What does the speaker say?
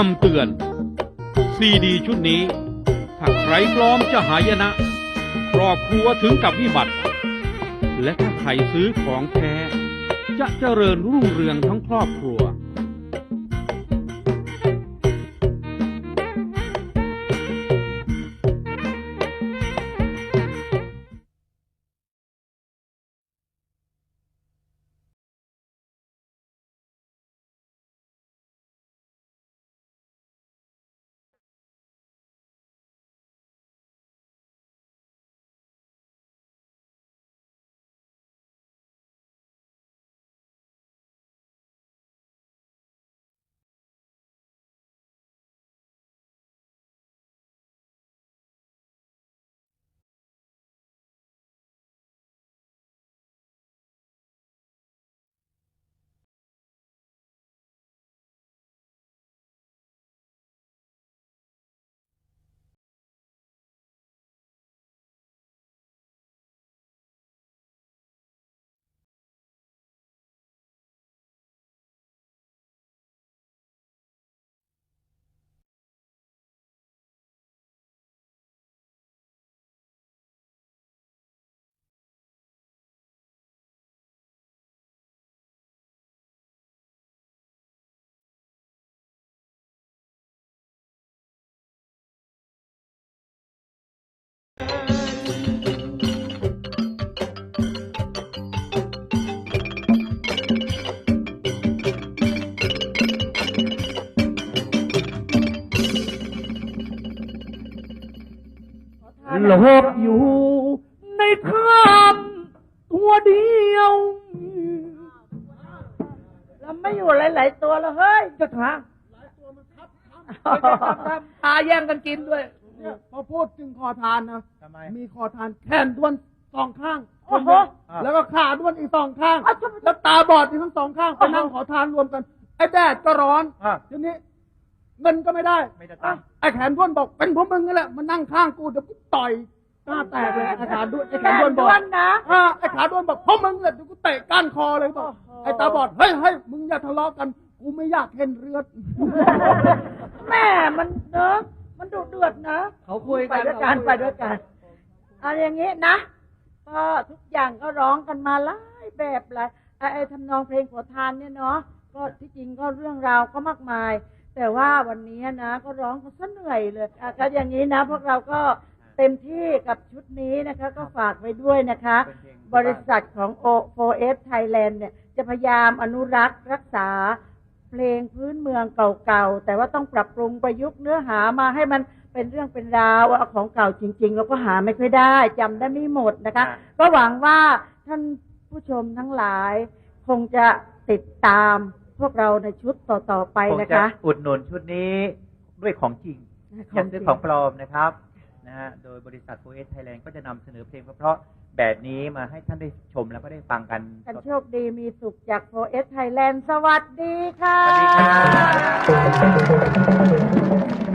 คำเตือน ซีดีชุดนี้ ถ้าใครปลอมจะหายนะครอบครัวถึงกับวิบัติ และถ้าใครซื้อของแท้ จะเจริญรุ่งเรืองทั้งครอบครัว หลบอยู่ในถ้ำตัวเดียว เราไม่อยู่หลายๆตัวแล้วเฮ้ยจะถามตาแย่งกันกินด้วย เนี่ยพอพูดถึงคอทานนะทำไม มีคอทานแขนด้วนสองข้างโอ้โหแล้วก็ขาด้วนอีกสองข้าง อ้าวทำไม แล้วตาบอดอีกทั้งสองข้างไปนั่งขอทานรวมกัน ไอ้แดดก็ร้อนอะทีนี้เงินก็ไม่ได้ไม่ได้ตังค์ ไอ้แขนด้วนบอกเป็นพวกมึงนั่นแหละมานั่งข้างกูเดี๋ยวกูต่อยหน้าแตกเลยไอ้ขาด้วนไอ้แขนด้วนบอกแขนด้วนนะอ่าไอ้ขาด้วนบอกพวกมึงเนี่ยเดี๋ยวกูเตะก้านคอเลยบอกโอ้โหไอ้ตาบอดเฮ้ยเฮ้ยมึงอย่าทะเลาะกัน กูไม่อยากเห็นเลือด แม่มันเนอะ มันดุเดือดนะเขาคุยไปกันด้วยกันไปด้วยกันเอาอย่างนี้นะก็ทุกอย่างก็ร้องกันมาหลายแบบหลายไอ้ไอ้ทำนองเพลงขอทานเนี่ยเนาะก็ที่จริงก็เรื่องราวก็มากมาย แต่ว่าวันนี้นะก็ร้องกันซะเหนื่อยเลยอะก็อย่างนี้นะ พวกเราก็เต็มที่กับชุดนี้นะคะ ก็ฝากไว้ด้วยนะคะเป็นเพลงบริษัทของ O4S Thailand เนี่ยจะพยายามอนุรักษ์รักษาเพลงพื้นเมืองเก่าๆแต่ว่าต้องปรับปรุงประยุกต์เนื้อหามาให้มันเป็นเรื่องเป็นราวเอาของเก่าจริงๆเราก็หาไม่ค่อยได้จำได้ไม่หมดนะคะอ่าก็หวังว่าท่านผู้ชมทั้งหลาย คงจะติดตามพวกเราในชุดต่อๆไปคงนะจะคะอุดหนุนชุดนี้ด้วยของจริงอย่าซื้อของปลอมนะครับ นะฮะ โดยบริษัทโฟเอสไทยแลนด์ก็จะนำเสนอเพลงเพราะๆแบบนี้มาให้ท่านได้ชมแล้วก็ได้ฟังกันกันสดโชคดีมีสุขจาก 4S Thailand สวัสดีค่ะ สวัสดีครับ